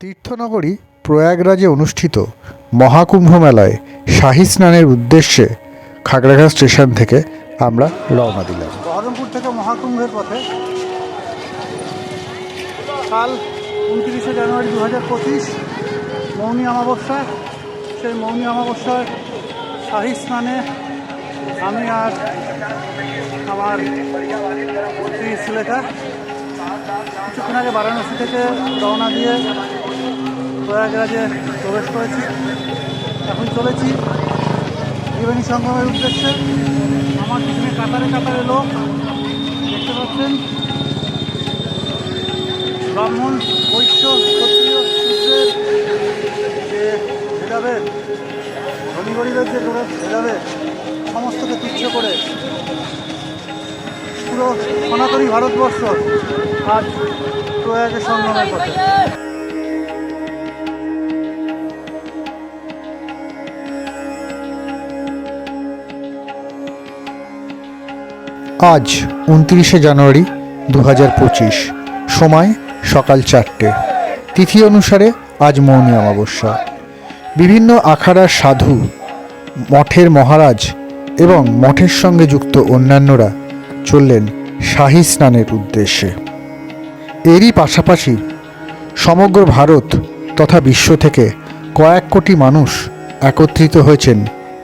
তীর্থনগরী প্রয়াগরাজে অনুষ্ঠিত মহাকুম্ভ মেলায় শাহী স্নানের উদ্দেশ্যে খাগড়াঘাট স্টেশন থেকে আমরা রওনা দিলাম। বহরমপুর থেকে মহাকুম্ভের পথে কাল উনত্রিশে জানুয়ারি দু হাজার পঁচিশ মৌনী অমাবস্যা সেই মৌনী অমাবস্যার শাহী স্নানে আমি আর আমার স্ত্রী সুলেখা কিছুক্ষণ আগে বারাণসী থেকে রওনা দিয়ে প্রয়াগরাজে প্রবেশ করেছি। এখন চলেছি ত্রিবেণী সঙ্গমের উদ্দেশ্যে। আমার পিছনে কাতারে কাতারে লোক, দেখতে পাচ্ছেন? ব্রাহ্মণ, বৈশ্য, ক্ষত্রিয় যে ভেদাভেদ ধনী যে ভেদাভেদ, সমস্তকে তুচ্ছ করে। পুরো সনাতনী ভারতবর্ষ আজ প্রয়াগের সঙ্গমের পথে। আজ উনত্রিশে জানুয়ারি দু হাজার পঁচিশ, সময় সকাল চারটে। তিথি অনুসারে আজ মৌনী অমাবস্যা। বিভিন্ন আখাড়ার সাধু, মঠের মহারাজ এবং মঠের সঙ্গে যুক্ত অন্যান্যরা চললেন শাহী স্নানের উদ্দেশ্যে। এরই পাশাপাশি সমগ্র ভারত তথা বিশ্ব থেকে কয়েক কোটি মানুষ একত্রিত হয়েছেন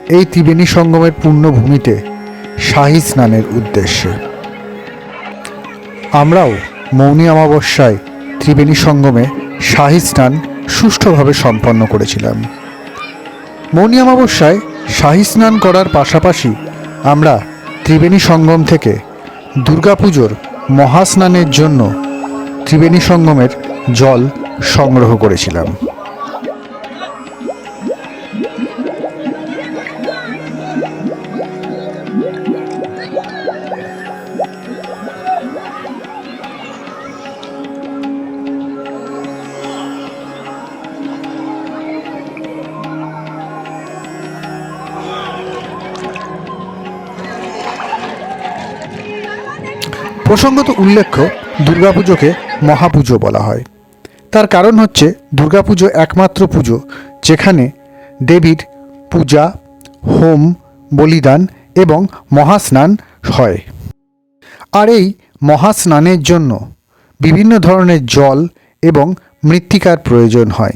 এই ত্রিবেণী সঙ্গমের পূর্ণভূমিতে। শাহী স্নানের উদ্দেশ্যে। আমরাও মৌনী অমাবস্যায় ত্রিবেণী সঙ্গমে শাহী স্নান সুষ্ঠুভাবে সম্পন্ন করেছিলাম। মৌনী অমাবস্যায় শাহী স্নান করার পাশাপাশি আমরা ত্রিবেণী সঙ্গম থেকে দুর্গাপুজোর মহাস্নানের জন্য ত্রিবেণী সঙ্গমের জল সংগ্রহ করেছিলাম। প্রসঙ্গত উল্লেখ্য, দুর্গাপুজোকে মহাপুজো বলা হয়। তার কারণ হচ্ছে, দুর্গাপুজো একমাত্র পুজো যেখানে দেবীর পূজা, হোম, বলিদান এবং মহাস্নান হয়। আর এই মহাস্নানের জন্য বিভিন্ন ধরনের জল এবং মৃত্তিকার প্রয়োজন হয়।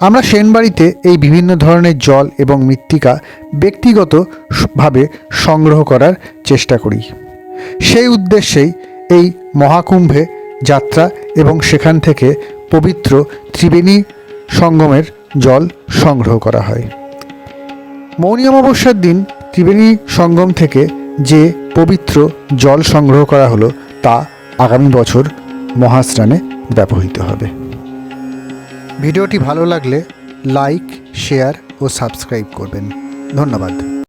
আমরা সেনবাড়িতে এই বিভিন্ন ধরনের জল এবং মৃত্তিকা ব্যক্তিগতভাবে সংগ্রহ করার চেষ্টা করি। সেই উদ্দেশ্যেই এই মহাকুম্ভে যাত্রা এবং সেখান থেকে পবিত্র ত্রিবেণী সঙ্গমের জল সংগ্রহ করা হয়। মৌনী অমাবস্যার দিন ত্রিবেণী সঙ্গম থেকে যে পবিত্র জল সংগ্রহ করা হলো, তা আগামী বছর মহাস্নানে ব্যবহৃত হবে। ভিডিওটি ভালো লাগলে লাইক, শেয়ার ও সাবস্ক্রাইব করবেন। ধন্যবাদ।